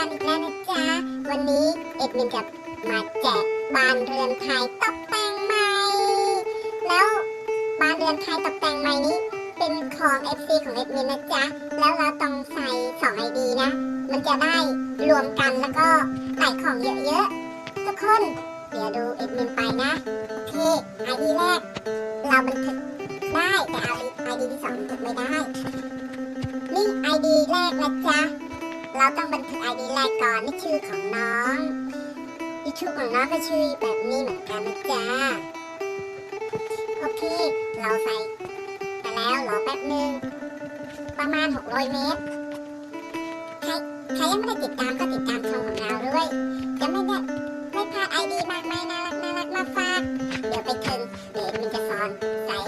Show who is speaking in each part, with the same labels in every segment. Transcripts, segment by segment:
Speaker 1: กันอีกแล้วนะจ๊ะ วันนี้เอ็ดมินจะมาแจกบานเรือนไทยตกแต่งใหม่ แล้วบานเรือนไทยตกแต่งใหม่นี้ เป็นของ FC ของเอ็ดมินนะจ๊ะ แล้วเราต้องใส่สองไอดีนะ มันจะได้รวมกันแล้วก็ใส่ของเยอะๆ ทุกคน เดี๋ยวดูเอ็ดมินไปนะโอเคไอดีแรก เราบันทึกได้แต่เอาไอดีที่สองบันทึกไม่ได้ นี่ไอดีแรกนะจ๊ะ เราต้องบันทึกไอดีแรกก่อนนี่ชื่อของน้องนี่ชื่อของน้องก็ชื่อแบบนี้เหมือนกันนะจ๊ะโอเค เราใส่ไปแล้วรอแป๊บหนึ่งประมาณ 600 เมตร ใครใครยังไม่ได้ติดตามก็ติดตามช่องของเราด้วย จะไม่ได้ไม่พลาดไอดีมากมายน่ารักน่ารักมาฝาก เดี๋ยวไปถึงเดี๋ยวมันจะสอนใส่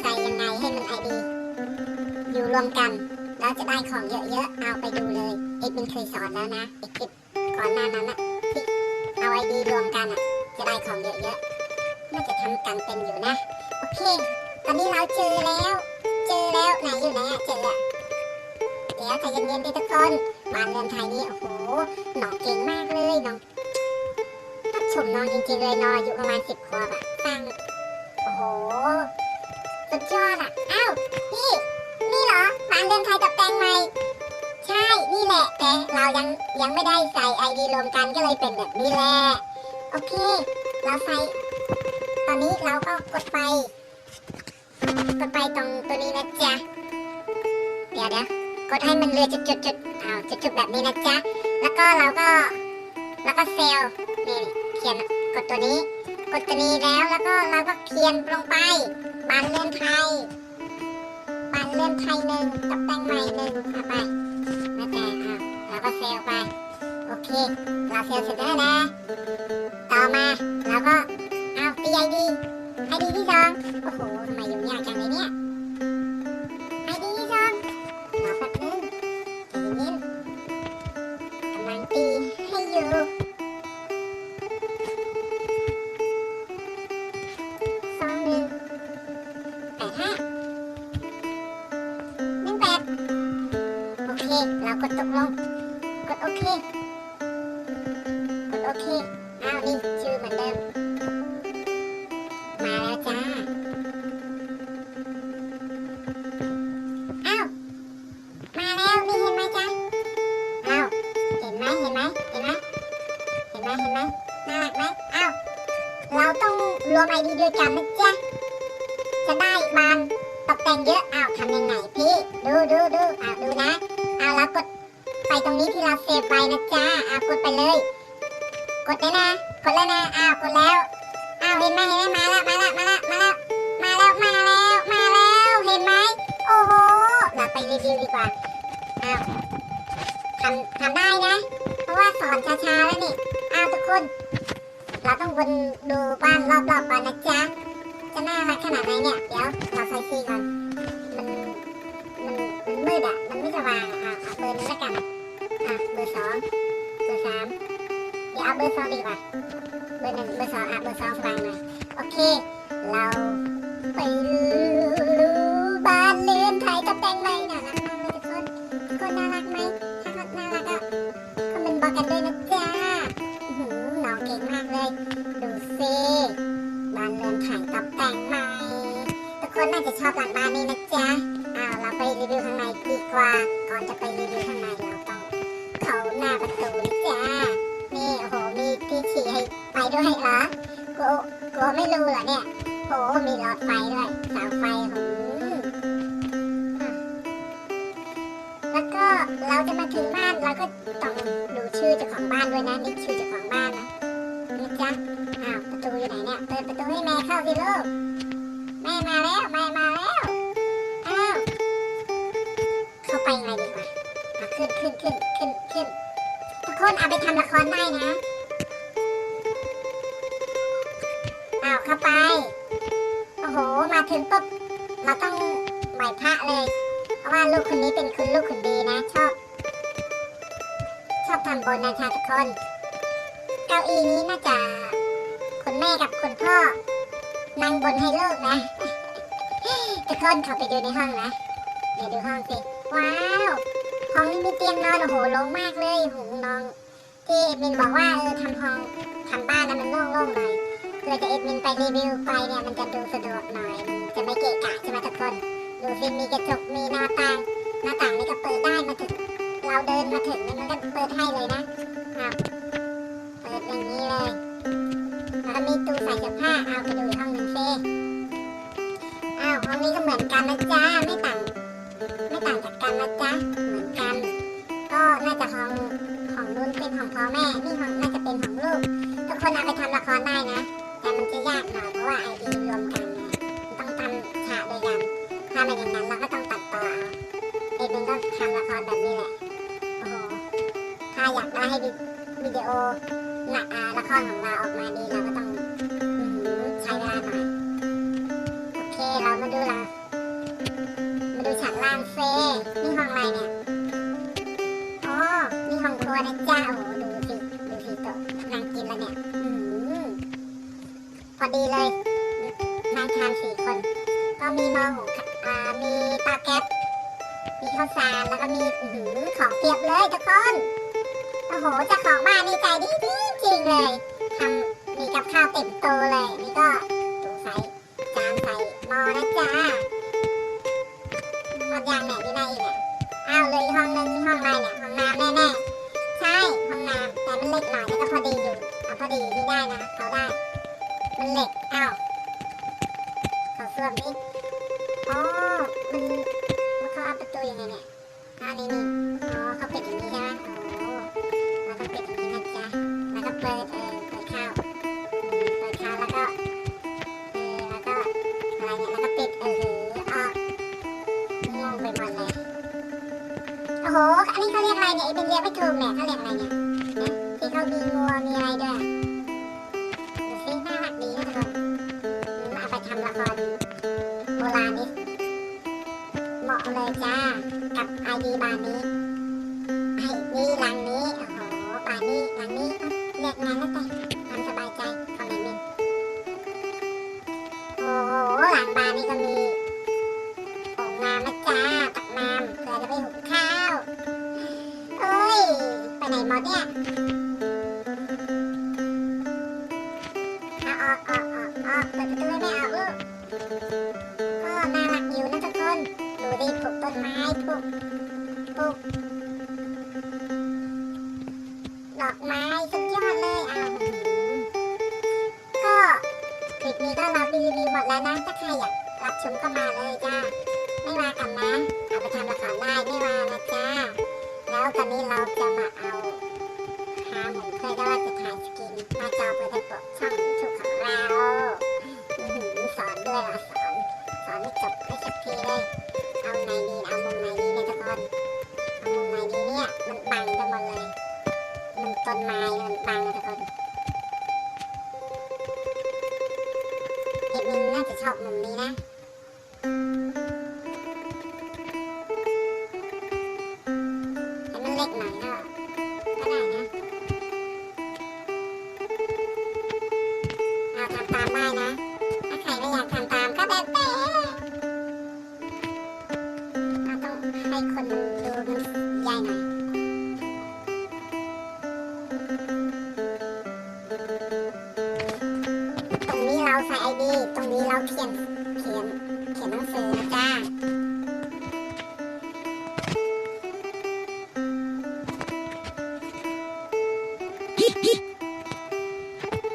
Speaker 1: ใส่ยังไงให้มันไอดีอยู่รวมกัน แล้วจะได้ของเยอะๆ เอาไปดูเลย เอ็กมินเคยสอนแล้วนะไอคลิปก่อนหน้านั้นอะที่เอาไอดีรวมกันอะจะได้ของเยอะๆน่าจะทำกันเป็นอยู่นะ โอเค ตอนนี้เราเจอแล้ว เจอแล้วไหนอยู่ไหนอะเจออะเดี๋ยวใจเย็นๆดิทุกคนบ้านเรือนไทยนี่โอ้โหน้องเก่งมากเลยน้องต้องชมน้องจริงๆเลยนออายุประมาณสิบขวบอะสร้างโอ้โห สุดยอดอะอ้าวพี่ เหรอบ้านเรือนไทยกับแปลงใหม่ ใช่ นี่แหละ แต่เรายังยังไม่ได้ใส่ไอดีรวมกันก็เลยเป็นแบบนี้แหละ โอเค เราใส่ ตอนนี้เราก็กดไป กดไปตรงตัวนี้นะจ๊ะ เดี๋ยวเดี๋ยวกดให้มันเรือจุดจุดจุดอ้าวจุดจุดแบบนี้นะจ๊ะ แล้วก็เราก็ แล้วก็เซลนี่เขียนกดตัวนี้ กดตัวนี้แล้วแล้วก็เราก็เขียนลงไปบานเรือนไทย รือนไทยหนึ่งตกแต่งใหม่หนึ่งเอาไปไม่แต่อะเราก็เซลไป โอเค เราเซลเสร็จแล้วนะ ต่อมาเราก็เอาตีไอดีไอดีที่สองโอ้โหทำไมยุ่งยากจังเลยเนี่ย กดโอเค กดโอเคเอาวนี่ชื่อเหมือนเดิม มาแล้วจ้า อ้าว มาแล้วนี่เห็นไหมจ๊ะอ้าวเห็นไหมเห็นไหมเห็นไหมเห็นไหมเห็นไหมน่ารักไหมอ้าวเราต้องรวมไอดีด้วยกันนะจ๊ะจะได้บานตกแต่งเยอะอ้าวทำยังไงพี่ ดูดูดูอ้าวดูนะอ้าวแล้วกด ไปตรงนี้ที่เราเซฟไว้นะจ๊ะอ้าวกดไปเลย กดเลยนะ กดแล้วนะ อ้าวกดแล้ว อ้าวเห็นไหมเห็นไหมมาล้วมาล้วมาล้วมาล้วมาแล้วมาแล้วมาแล้วเห็นไหมโอ้โหเราไปรีวิวดีกว่าอ้าวทำทำได้นะ เพราะว่าสอนช้าๆแล้วนี่อ้าวทุกคน เราต้องวนดูบ้านรอบๆก่อนนะจ๊ะจะน่ารักขนาดไหนเนี่ยเดี๋ยวเราใส่ซีก่อน บอร์สองดีกว่า เบอร์หนึ่งเบอร์สองอะเบอร์สองสว่างหน่อยโอเค เราไปดูบ้านเรือนไทยกับแต่งใหม่น่ารักมากเลยทุกคนทุกคนน่ารักไหมถ้าน่ารักอะคอมเมนต์บอกกันด้วยนะจ๊ะหือน้องเก่งมากเลย ดูสิบ้านเรือนไทยตกแต่งใหม่ทุกคนน่าจะชอบหลังบ้านนี้นะจ๊ะอ้าวเราไปรีวิวข้างในดีกว่าก่อนจะไปรีวิวข้างในเรา ด้วยเหรอ กลัวกลัวไม่รู้เหรอเนี่ยโอ้มีหลอดไฟด้วยเสาไฟหืมอะแล้วก็เราจะมาถึงบ้านเราก็ต้องดูชื่อเจ้าของบ้านด้วยนะนี่ชื่อเจ้าของบ้านนะนะจ๊ะอ้าวประตูอยู่ไหนเนี่ยเปิดประตูให้แม่เข้าสิลูกแม่มาแล้วแม่มาแล้วอ้าวเข้าไปไงดีกว่าอะขึ้นขึ้นขึ้นขึ้นขึ้นทุกคนเอาไปทำละครได้นะ มาถึงปุ๊บเราต้องไหว้พระเลย เพราะว่าลูกคนนี้เป็นคุณลูกคนดีนะ ชอบ ชอบทำบุญนะคะทุกคน เก้าอี้นี้น่าจะคุณแม่กับคุณพ่อนั่งบนให้ลูกนะทุกคนเข้าไปดูในห้องนะเดี๋ยวดูห้องสิว้าวห้องนี้มีเตียงนอนโอ้โหโล่งมากเลยโอ้โหน้องที่เอ็ดมินบอกว่าเออทำห้องทำบ้านนะมันโล่งๆหน่อย เพื่อจะเอ็ดมินไปรีวิวไปเนี่ยมันจะดูสะดวกหน่อยจะไม่เกะกะใช่ไหมทุกคน ดูสิมีกระจกมีหน้าต่าง หน้าต่างนี่ก็เปิดได้มาถึงเราเดินมาถึงเนี่ยมันก็เปิดให้เลยนะอ้าเปิดอย่างนี้เลยแล้วก็มีตู้ใส่เสื้อผ้าเอาไปดูห้องหนึ่งซิอ้าวห้องนี้ก็เหมือนกันนะจ๊ะไม่ต่าง เอาเอ็ดมินก็ทำละครแบบนี้แหละ โอ้โห ถ้าอยากได้ให้วิดีโอหนักอาละครของเราออกมาดีเราก็ต้องใช้เวลาหน่อย โอเคเรามาดูละมาดูฉากล่างเฟนี่ห้องอะไรเนี่ยอ๋อนี่ห้องครัวนะจ้าโอ้โหดูสิ ดูสิโต๊ะนั่งกินแล้วเนี่ยอพอดีเลยนั่งทานสี่คน ก็มีหม้อหุงข้าวอ่ามีเตาแก๊ส ข้าวสารแล้วก็มีอของเพียบเลยทุกคน โอ้โหเจ้าของบ้านนี่ใจดีจริงเลยทำมีกับข้าวเต็มโตเลย นี่ก็ใส่จานใส่หม้อนะจ๊ะหมดยางแหนที่ได้อีกเนี่ยอ้าวเลยห้องนึงห้องอะไรเนี่ยห้องน้ำแน่ๆใช่ห้องน้ำแต่มันเล็กหน่อยแต่ก็พอดีอยู่เอาพอดีนี่ได้นะเขาได้ มันเหล็กอ้าวเขาเสื่อมดิอ๋อมัน มันเขาเอยังไงเนี่ยอ้าวนี่นี่อ๋อเขาปิดอย่างนี้ใช่ไหมโอ้แล้วก็ปิดอย่างนี้นะจ๊ะแล้วก็เปิดเออเปิดข้าวเปิดข้าวแล้วก็เออแล้วก็อะไรเนี่ยแล้วก็ปิดเออออกงงไปหมดเลยโอ้โหอันนี้เขาเรียกอะไรเนี่ยไอ้เป็นเรียกไม่ถูกเนี่ยเขาเรียกอะไรเนี่ยนี่ยที่เขามีงัวมีอะไรด้วยดูสิน่ารักดีนะทุกคนมาไปทำละครโบราณนี่ เลยจ้า กับไอดีบานนี้ไอ้นี่หลังนี้ โอ้โหป่านนี้หลังนี้เรียกงานแล้วแต่ทำสบายใจของเอ็มินโอ้โหหลังบ้านนี้ก็มีโอ่งน้ำนะจ้าตักน้ำเพื่อจะไปหุงข้าวเอ้ย ไปไหนหมดเนี่ยเอาออกออกออกออกเปิดประตูให้แม่ออกลูกก็น่ารักอยู่นะทุกคน ปลูกต้นไม้ปลูกปลูกดอกไม้สุดยอดเลยอะก็คลิปนี้ก็รับรีวิวหมดแล้วนะถ้าใครอยากรับชมก็มาเลยจ้าไม่ว่ากันนะเอาไปทำละครได้ไม่ว่านะจ้าแล้วตอนนี้เราจะมาเอาหาหมูเคยก็ว่าจะถ่ายสกินมาจอเพื่อให้ปกช่องยูทูบของเราสอนด้วยล่ะสอนสอนไม่จบไม่สักทีเลย on my new album. ใส่ตรงนี้เราเขียนเขียนเขียนหนังสือนะจ้า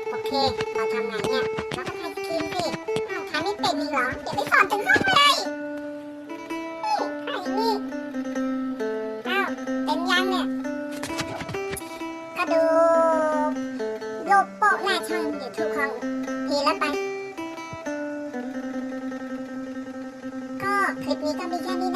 Speaker 1: โอเค เราทำไงเนี่ยเราก็ทำสกินสิอ้าวทำไม่เป็นอีกเหรอเดี๋ยวไปสอนถึงห้องเลยนี่ไอ้นี่อ้าวเต็มยังเนี่ยก็ดูรูปโปะหน้าช่องยูทูบของพีแล้วไป Candy,